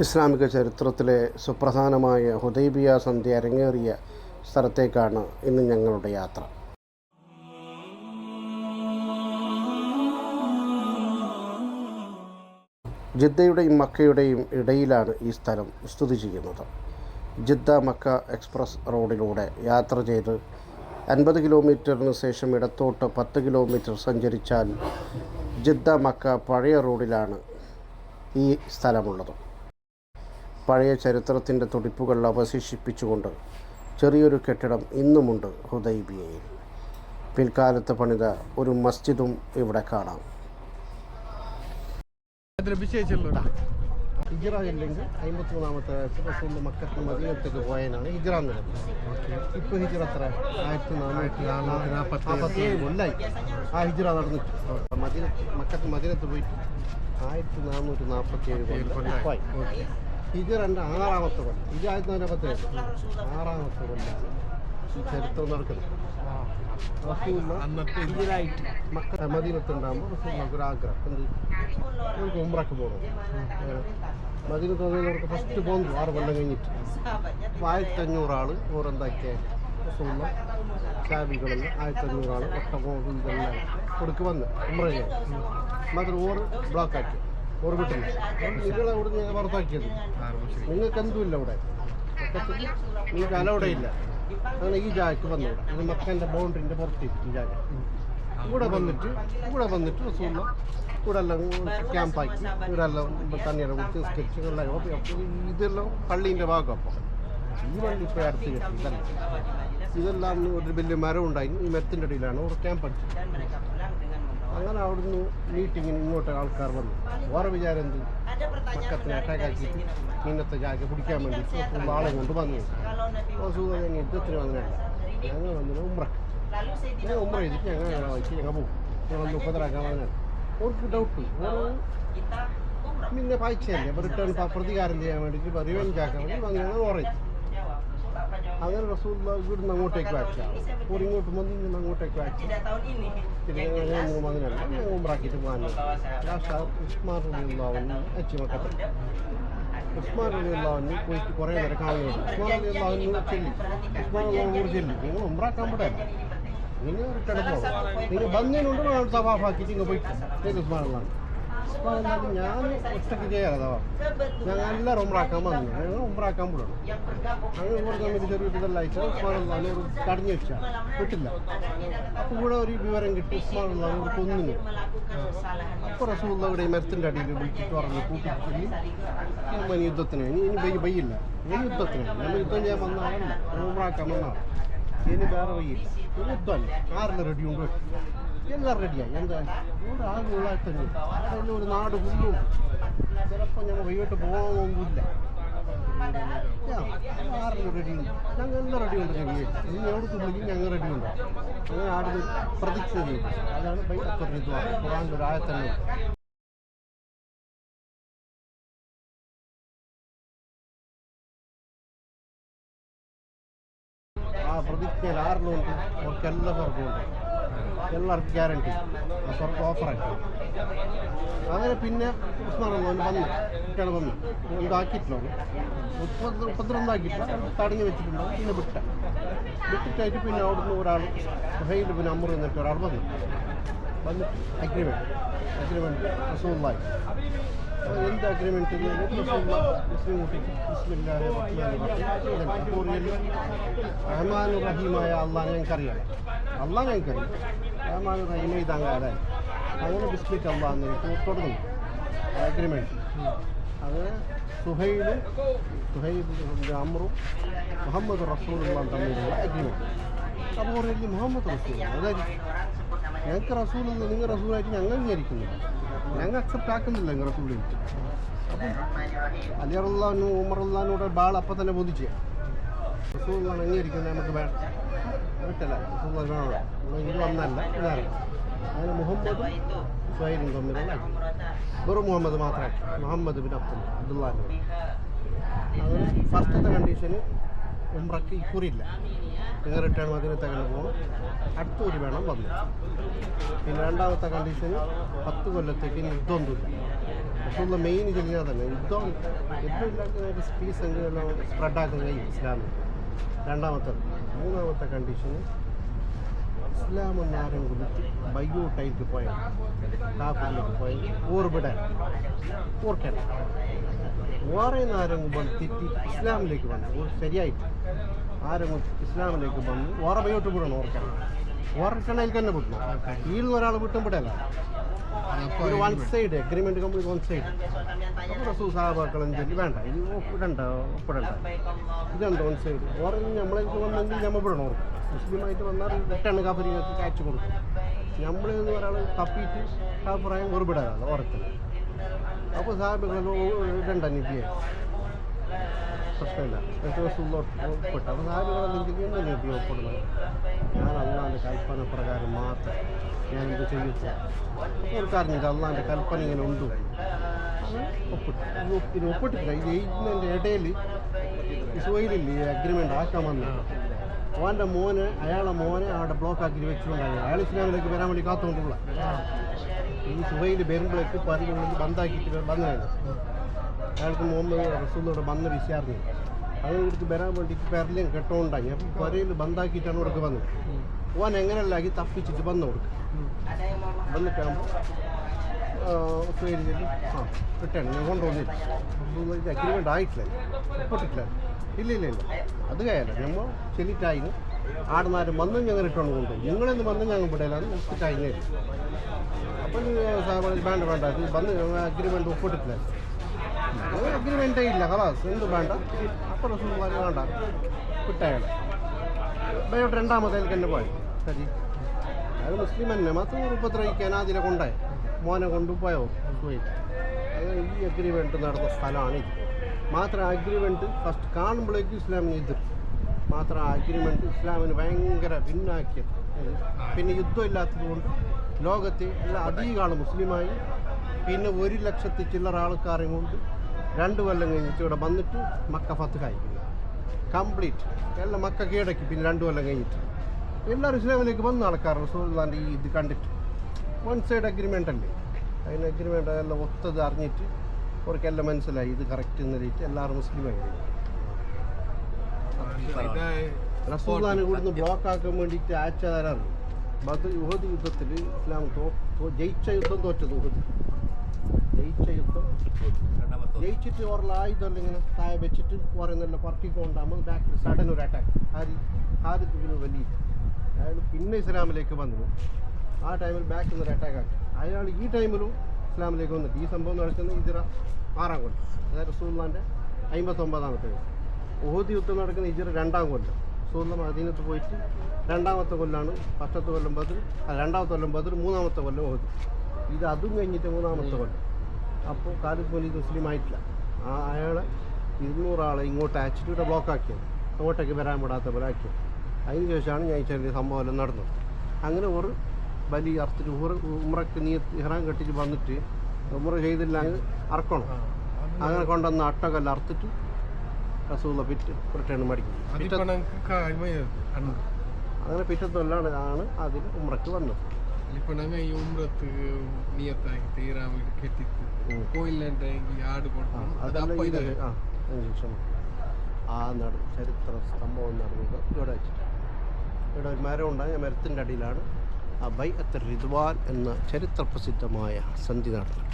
ഇസ്ലാമിക ചരിത്രത്തിലെ സുപ്രധാനമായ ഹുദൈബിയ സന്ധി അരങ്ങേറിയ സ്ഥലത്തേക്കാണ് ഇന്ന് ഞങ്ങളുടെ യാത്ര. ജിദ്ദയുടെയും മക്കയുടെയും ഇടയിലാണ് ഈ സ്ഥലം സ്ഥിതി ചെയ്യുന്നത്. ജിദ്ദ മക്ക എക്സ്പ്രസ് റോഡിലൂടെ യാത്ര ചെയ്ത് അൻപത് കിലോമീറ്ററിന് ശേഷം ഇടത്തോട്ട് പത്ത് കിലോമീറ്റർ സഞ്ചരിച്ചാൽ ജിദ്ദ മക്ക പഴയ റോഡിലാണ് ഈ സ്ഥലമുള്ളത്. പഴയ ചരിത്രത്തിന്റെ തുടിപ്പുകൾ അവശേഷിപ്പിച്ചുകൊണ്ട് ചെറിയൊരു കെട്ടിടം ഇന്നുമുണ്ട് ഹുദൈബിയയിൽ. പിൽക്കാലത്ത് പണിത ഒരു മസ്ജിദും ഇവിടെ കാണാം. ഹിജറ ഇല്ലെങ്കിൽ അമ്പത്തി മൂന്നാമത്തെ വയസ്സ് റസൂൽ മക്കത്ത് മദീനത്തേക്ക് പോയതിനാണ് ഹിജറ എന്നുള്ളത് ഇപ്പോൾ ഹിജറ എത്ര? ആയിരത്തി നാനൂറ്റി നാൽപ്പത്തേഴ് കൊല്ലായി. ആ ഹിജറ നടന്നിട്ട്. മദീന മക്കത്ത് മദീനത്ത് പോയിട്ട് ആയിരത്തി നാനൂറ്റി നാൽപ്പത്തി ഏഴ് ഹിജറന്റെ ആറാമത്തെ കൊല്ലം. ഹിജ ആയിരത്തി നാനൂറ്റി ആറാമത്തെ കൊല്ലം. ചരിത്രം നടക്കുന്നത്. മദീനത്തുണ്ടാകുമ്പോൾ ഒരു ആഗ്രഹം. എന്ത്? നമുക്ക് ഉമ്രക്ക് പോകണം. മദീന തോന്നിയവർക്ക് ഫസ്റ്റ് പോകുന്നു ആറ് കൊല്ലം കഴിഞ്ഞിട്ട്. അപ്പോൾ ആയിരത്തി അഞ്ഞൂറ് ആൾ ഓരെന്താക്കിയ റസൂലിന് ഷാബികളിൽ ആയിരത്തി അഞ്ഞൂറ് ആൾ ഒട്ടകോ ഇതെല്ലാം കൊടുക്ക് വന്ന് ഉമ്ര ചെയ്യാൻ മാത്രം ഓർ ബ്ലോക്ക് ആക്കി ഓർ കിട്ടുന്നു നിങ്ങളെ അവിടെ ഞങ്ങൾ പുറത്താക്കിയത്. നിങ്ങൾക്ക് എന്തുമില്ല അവിടെ. നിങ്ങൾക്ക് അലവിടെ ഇല്ല. അങ്ങനെ ഈ ജാക്ക് വന്നു. ഇത് മക്കന്റെ ബൗണ്ടറിന്റെ പുറത്തിരിക്കും ജാക്ക്. ഇവിടെ വന്നിട്ട് ഇവിടെ വന്നിട്ട് റസൂള്ള ഇവിടെ എല്ലാം ക്യാമ്പാക്കി ഇവിടെ എല്ലാം തണ്ണീരെ എല്ലാം ഇതെല്ലാം പള്ളീന്റെ ഭാഗം അപ്പോൾ ഈ വണ്ടി ഇപ്പോൾ അടുത്ത് ഇതെല്ലാം ഒരു വലിയ മരം ഉണ്ടായി ഈ മരത്തിന്റെ ഇടയിലാണ് ഇവിടെ ക്യാമ്പ് അടിച്ചത് അങ്ങനെ അവിടുന്ന് മീറ്റിങ്ങിന് ഇങ്ങോട്ട് ആൾക്കാർ വന്നു. വേറെ വിചാരം എന്ത്? മക്കത്തിനെ അറ്റാക്ക് ആക്കിയിട്ട് ഇന്നത്തെ ജാഗ പിടിക്കാൻ വേണ്ടി ആളെ കൊണ്ട് വന്നു. സുഖം യുദ്ധത്തിന് വന്നില്ല ഞങ്ങൾ വന്നത് ഉമ്രക്ക് ഞങ്ങൾ ഉമ്ര ചെയ്തിട്ട് ഞങ്ങൾ വായിച്ച് ഞങ്ങൾ പോകും. ഞങ്ങൾ മുപ്പതരാക്കാൻ വന്നത് അവർക്ക് ഡൗട്ട് പിന്നെ പായിച്ചല്ലേ റിട്ടേൺ പ്രതികാരം ചെയ്യാൻ വേണ്ടിയിട്ട് റിവെഞ്ച് ആക്കാൻ വേണ്ടി വന്നു. ഞങ്ങൾ ഓറേജ് അങ്ങനെ റസൂൽ ഇവിടുന്ന് അങ്ങോട്ടേക്ക് വായിച്ചാൽ അപ്പോൾ ഇങ്ങോട്ട് വന്ന് ഇങ്ങനെ അങ്ങോട്ടേക്ക് വായിച്ചു പിന്നെ ഞങ്ങൾ മൂന്ന് വന്നില്ല ഞങ്ങൾ ഉമ്രാക്കിയിട്ട് പോകാൻ ലാസ്റ്റ് ഉസ്മാൻ റലിയുള്ളവന് അച്ചു മക്കത്ത് ഉസ്മാൻ റലിയുള്ളവന് പോയിട്ട് കുറേ നേരം കാണുന്നുണ്ട് ഉസ്മാൻ റലിയുള്ളവന് ചെല്ലി ഉസ്മാൻ അള്ളാഹുനോട് ചെല്ലി നിങ്ങൾ ഉമ്രാക്കാൻ വിടല്ല നിങ്ങൾ റിട്ടേൺ പോകും നിങ്ങൾ ബന്നിനുണ്ട് നമ്മൾ തവാഫാക്കിയിട്ട് ഇങ്ങനെ പോയിട്ട് ഇത് ഉസ്മാൻ അള്ളാഹ് ഉസ്മാൻ അള്ളാഹ് ഞാൻ ഒറ്റയ്ക്ക് ചെയ്യാതെ തവാഫ് ഞങ്ങൾ എല്ലാവരും ഉമ്രാക്കാൻ വന്നു ഞങ്ങൾ ഉമ്രാക്കാൻ വിടണം അങ്ങനെ കൊടുക്കാൻ നമുക്ക് ചെറിയൊരു ഇതെല്ലാം അള്ളാഹിനെ ഒരു തടഞ്ഞു വെച്ചാൽ വിട്ടില്ല അപ്പോൾ ഇവിടെ ഒരു വിവരം കിട്ടി. ഉസ്മാനുള്ള അള്ളാഹിനെ ഒരു കൊന്നു. അപ്പോൾ റസൂള്ള ഇവിടെ മരത്തിന്റെ അടിയിൽ വിളിച്ചിട്ട് പറഞ്ഞ് കൂട്ടിച്ചൊല്ലി നമ്മൾ യുദ്ധത്തിന് ഇനി ഇനി ബൈ ബൈയില്ല ഇനി യുദ്ധത്തിന് നമ്മൾ യുദ്ധം ചെയ്യാൻ വന്ന ആളല്ല. ആൾ ഇനി വേറെ വയ്യില്ല യുദ്ധമല്ല. ആരെല്ലാം റെഡി ഉണ്ട് എല്ലാം റെഡിയായി എന്താ? ഇവിടെ ആകെ ഉള്ളായിട്ടല്ലേ അതിന്റെ ഒരു നാട് ഫുള്ളും ചിലപ്പോൾ ഞങ്ങൾ വൈകിട്ട് പോകാനൊന്നുമില്ല ആരെല്ലാം ഞങ്ങൾ എല്ലാം റെഡി ഉണ്ട് എവിടെ വിളിക്കും ഞങ്ങൾ ഉണ്ട്. അങ്ങനെ പ്രതീക്ഷ ചെയ്തു അതാണ് ബൈക്കത്തൊരു ഖുറാന്റെ ഒരു ആ പ്രതിജ്ഞയിൽ ആരെല്ലാം ഉണ്ട്? എല്ലാവർക്കും ഗ്യാരണ്ടി ആ ഓഫറായിട്ട് അങ്ങനെ പിന്നെ ഉസ്മാൻ വന്ന് വന്നു. കുട്ടികൾ വന്നു. എന്താക്കിയിട്ടില്ല മുപ്പത് മുപ്പത്തിരണ്ടാക്കിയിട്ടില്ല തടഞ്ഞു വെച്ചിട്ടുണ്ടാവും പിന്നെ വിട്ട. വിട്ടിട്ടായിട്ട് പിന്നെ അവിടെ അവിടുന്ന് ഒരാൾ ഹൈൽ പിന്നെ അമ്മർ എന്നിട്ട് ഒരാൾ വന്നു. വന്നിട്ട് അഗ്രിമെന്റ് അഗ്രിമെന്റ് റസൂള്ളായി എന്ത് അഗ്രിമെന്റ് മുസ്ലിം റഹ്മാൻ റഹീമായ അള്ളാഹ് ഞങ്ങൾക്കറിയാം. അള്ളാഹ് ഞങ്ങൾക്കറിയാം. റഹ്മാൻ റഹീം ഇതങ്ങനെ അങ്ങനെ ബിസ്മിക്ക് അള്ളാഹ് എന്ന് തുടങ്ങുന്നു അഗ്രിമെന്റ് അത് സുഹൈലും സുഹൈബ് അമ്രും മുഹമ്മദ് റസൂലുള്ള തമ്മിലുള്ള അഗ്രിമെന്റ് അപ്പോൾ പറയുന്നത് മുഹമ്മദ് റസൂൽ. അതായത് ഞങ്ങൾക്ക് റസൂൽ നിങ്ങൾ റസൂലായിട്ട് ഞങ്ങൾ വിചാരിക്കുന്നില്ല ഞങ്ങൾ അക്സെപ്റ്റ് ആക്കുന്നില്ല നിങ്ങൾ റസൂലായിട്ട് അപ്പം അലി അള്ളാഹുനും ഉമർ അള്ളഹാനോട് ബാൾ അപ്പം തന്നെ ബോധിച്ചു. റസൂൽ അംഗീകരിക്കുന്നത് നമുക്ക് വേണം വിട്ടല്ല റസൂൽ വേണം നമ്മൾ ഇത് വന്നല്ല വേറെ അങ്ങനെ മുഹമ്മദും സുഹൈലും തമ്മിലുള്ള വെറും മുഹമ്മദ് മാത്രമാക്കി മുഹമ്മദ് ബിൻ അബ്ദുൽ അബ്ദുള്ള അങ്ങനെ ഫസ്റ്റത്തെ കണ്ടീഷന് ഉംറക്ക് ഇക്കുറിയില്ല നിങ്ങൾ റിട്ടേൺ മദീനത്തെ കണ്ട് പോകണം അടുത്ത കുറി വേണം വന്നു. പിന്നെ രണ്ടാമത്തെ കണ്ടീഷന് പത്ത് കൊല്ലത്തേക്ക് യുദ്ധമൊന്നുമില്ല. റസൂള്ള മെയിൻ ചെയ്യുന്നത് തന്നെ. യുദ്ധം യുദ്ധം ഇല്ലാത്ത പീസ് എല്ലാം സ്പ്രെഡാക്കുന്ന കഴിയും ഇസ്ലാമിൽ രണ്ടാമത്തെ മൂന്നാമത്തെ കണ്ടീഷൻ ഇസ്ലാം എന്നാരും കൊടുത്ത് ബയ്യൂട്ടായിട്ട് പോയ കാപ്പിലേക്ക് പോയ ഓർബിടാൻ ഓർക്കാൻ വേറെ ആരെങ്കിലും വന്ന് തെറ്റി ഇസ്ലാമിലേക്ക് വന്നു. ശരിയായിട്ട്. ആരെങ്കിലും ഇസ്ലാമിലേക്ക് വന്ന്. വേറെ ബയ്യോട്ട് വിടണം ഓർക്കാൻ ഓർക്കണയിൽ തന്നെ വിട്ടണം ഈ ഒരാൾ വിട്ടും വിടല്ല ഒരു one side agreement complete one side അപ്പോൾ റസൂ സാഹബാക്കളും ചൊല്ലി വേണ്ട ഇത് ഒപ്പിടണ്ട. ഒപ്പിടണ്ട ഇതുണ്ട് വൺ സൈഡ് ഓരോ നമ്മളേക്ക് വന്നെങ്കിൽ നമ്മൾ വിടണം ഓർക്കും. മുസ്ലിമായിട്ട് വന്നാൽ റിട്ടേൺ കാപ്പരിങ്ങൾക്ക് കാച്ചു കൊടുക്കും. നമ്മളെന്ന് ഒരാൾ തപ്പിയിട്ട് കാപ്പറായം വെറുപിടാനാണ് ഓർക്കുന്നത് അപ്പോൾ സാഹിബുകളെല്ലാം ഇടണ്ട നിധിയെ. പ്രശ്നമില്ല. ഒപ്പിട്ട് അപ്പോൾ സാഹിബുകളെല്ലാം എനിക്ക് എന്നെ നിധി ഒപ്പിടുന്നത് ഞാൻ അള്ളാന്റെ കൽപ്പന പ്രകാരം മാത്രം ഞാൻ ഇത് ചെയ്യത്തില്ല. അവർക്ക് അള്ളാന്റെ കൽപ്പന ഇങ്ങനെ ഉണ്ട്? ഒപ്പിട്ടു ഒപ്പിട്ടില്ല. ഇത് എഴുതുന്നതിന്റെ ഇടയിൽ ഇസ്രയേലില്ലേ ഈ അഗ്രിമെന്റ് ആക്കാൻ വന്നു. അവന്റെ മോന് അയാളെ മോനെ അവിടെ ബ്ലോക്ക് ആക്കി വെച്ചിട്ടുണ്ടായി അയാൾ ഇസ്ലാമിലേക്ക് വരാൻ വേണ്ടി കാത്തുകൊണ്ടുള്ള. ഈ സുഹൈൽ വരുമ്പോഴേക്ക് പതിനൊന്നിൽ ബന്ധാക്കിയിട്ട് വന്നതാണ് അയാൾക്ക് മുഹമ്മദ് റസൂലിനോട് വന്ന് വിശാറിഞ്ഞു അങ്ങനെ ഇവിടുത്തെ വരാൻ വേണ്ടിയിട്ട് പെരലും കെട്ടോണ്ടായി. അപ്പം പുരയിൽ ബന്ധാക്കിയിട്ടാണ് ഇവിടെ വന്നത്. ഓൻ എങ്ങനെയല്ലാക്കി തപ്പിച്ചിട്ട് വന്നു കൊടുക്കും. വന്നിട്ടാകുമ്പോൾ ഉപ്പേരി ആ കിട്ടാണ് ഞാൻ കൊണ്ടുവന്നില്ല. അഗ്രിമെന്റ് ആയിട്ടില്ല. ഒപ്പിട്ടില്ല ഇല്ല ഇല്ല ഇല്ല. അത് കഴിയല്ല നമ്മൾ ചെല്ലിട്ടായിന് ആടുന്നാരും വന്നും ഞങ്ങൾ ഇട്ടുകൊണ്ട് കൊണ്ടുപോകും നിങ്ങളെന്ന് വന്നും ഞങ്ങൾ വിടലാണ് ഒപ്പിട്ടായില്ലേ അപ്പം സാഹബ് വേണ്ട വേണ്ട. വന്ന് അഗ്രിമെന്റ് ഒപ്പിട്ടിട്ടില്ല. അഗ്രിമെന്റേ ഇല്ല. കളാസ് എന്ത് വേണ്ട. അപ്പം റസൂൽ വേണ്ട. വിട്ടയാളെ ബയോട്ട് രണ്ടാമത്തേൽ തന്നെ പോയി. ശരി. അത് മുസ്ലിം തന്നെ മാത്രം ഉപദ്രവിക്കാൻ അതിലെ കൊണ്ടായി മോനെ കൊണ്ടുപോയോ പോയി? ഈ അഗ്രിമെന്റ് നടന്ന സ്ഥലമാണ് ഇത്. മാത്രം അഗ്രിമെന്റ് ഫസ്റ്റ് കാണുമ്പോഴേക്കും ഇസ്ലാമിന് എതിർ. മാത്രം അഗ്രിമെന്റ് ഇസ്ലാമിന് ഭയങ്കര ഭിന്നാക്കിയത് പിന്നെ യുദ്ധം ഇല്ലാത്തതുകൊണ്ട് ലോകത്തെ എല്ലാ അധികമാണ് മുസ്ലിമായി. പിന്നെ ഒരു ലക്ഷത്തി ചില്ലറ ആൾക്കാരെയും കൊണ്ട് രണ്ട് കൊല്ലം കഴിഞ്ഞിട്ട് ഇവിടെ വന്നിട്ട് മക്ക ഫത്ത് കായ്ക്കുന്നു കംപ്ലീറ്റ് എല്ലാം മക്ക കീഴടക്കി പിന്നെ രണ്ട് കൊല്ലം കഴിഞ്ഞിട്ട്. എല്ലാവരും ഇസ്ലാമിലേക്ക് വന്ന ആൾക്കാർ സുഹൃത്താന്റെ ഈ ഇത് കണ്ടിട്ട്. വൺ സൈഡ് അഗ്രിമെന്റ് അല്ലേ? അതിന് അഗ്രിമെന്റ് എല്ലാം ഒത്തത് അറിഞ്ഞിട്ട് അവർക്കെല്ലാം മനസ്സിലായി. ഇത് കറക്റ്റ് എന്ന് രീതിയിൽ എല്ലാവരും മുസ്ലിമായി റസൂല്ലാനെ ഇവിടുന്ന് ബ്ലോക്ക് ആക്കാൻ വേണ്ടിയിട്ട് അയച്ചതാരാണ്? ബദ് യുഹദ് യുദ്ധത്തിൽ ഇസ്ലാം ജയിച്ച യുദ്ധം തോറ്റത് യുഹദ്. ജയിച്ച യുദ്ധം ജയിച്ചിട്ട് ഓരോ ആയുധം ഇങ്ങനെ താഴെ വെച്ചിട്ട് പറയുന്നില്ല കൊണ്ടാകുമ്പോൾ ബാക്കിൽ സഡൻ ഒരു അറ്റാക്ക് ഹാരി ഹാരിദ് ഇതിന് വലിയ അയാൾ പിന്നെ ഇസ്ലാമിലേക്ക് വന്നു. ആ ടൈമിൽ ബാക്കിൽ നിന്ന് ഒരു അറ്റാക്ക് ആക്കി. അയാൾ ഈ ടൈമിലും ഇസ്ലാമിലേക്ക് വന്നിട്ട്. ഈ സംഭവം നടക്കുന്നത് ഇജിറ ആറാം കൊല്ലം. അതായത് റസൂള്ളാന്റെ അമ്പത്തൊമ്പതാമത്തെ ഓഹദ് യുദ്ധം നടക്കുന്ന ഇജിറ രണ്ടാം കൊല്ലം. റസൂള്ള മദീനത്ത് പോയിട്ട് രണ്ടാമത്തെ കൊല്ലാണ് ഫസ്റ്റത്തെ കൊല്ലം ബദർ രണ്ടാമത്തെ കൊല്ലം ബദർ മൂന്നാമത്തെ കൊല്ലം ഓഹദി. ഇത് അതും കഴിഞ്ഞിട്ട് മൂന്നാമത്തെ കൊല്ലം. അപ്പോൾ ഖാലിദ് പോലീസ് മുസ്ലിം ആയിട്ടില്ല ആ അയാളെ ഇരുന്നൂറാളെ ഇങ്ങോട്ട് അയച്ചിട്ട് ഇവിടെ ബ്ലോക്ക് ആക്കിയത്. അങ്ങോട്ടേക്ക് വരാൻ വിടാത്ത പോലെ ആക്കിയത്. അതിന് ശേഷമാണ് ഞാൻ ഈ ചെറിയ സംഭവം എല്ലാം നടന്നത്. അങ്ങനെ ഒരു ബലി അർത്തിട്ട് ഉറ ഉമ്രക്ക് നീ ഇഹ്റാൻ കെട്ടിട്ട് വന്നിട്ട് ഉമ്ര ചെയ്തില്ല അങ്ങ് അറക്കണം അങ്ങനെ കൊണ്ടുവന്ന് അട്ടകല്ല അറുത്തിട്ട് റസൂള്ള പിറ്റ് റിട്ടേൺ മടിക്കും. അങ്ങനെ പിറ്റത്തൊല്ലാണ് ആണ് അതിൽ ഉമ്രക്ക് വന്നത്. ഇപ്പൊ நாங்கள். പോയില്ലെങ്കിൽ ആട് ആ, കൊടുക്കും അത് അതല്ല അപ്പൊ ഇത് ഇത്. ആ ആ നട ചരിത്ര സംഭവം നടന്നത് ഇവിടെ വെച്ചിട്ട് ഇവിടെ ഒരു മരം ഉണ്ടായി ആ മരത്തിന്റെ അടിയിലാണ്. ആ ബൈ അത്ത് റിദ്വാൻ എന്ന ചരിത്ര പ്രസിദ്ധമായ സന്ധി നടന്നത്.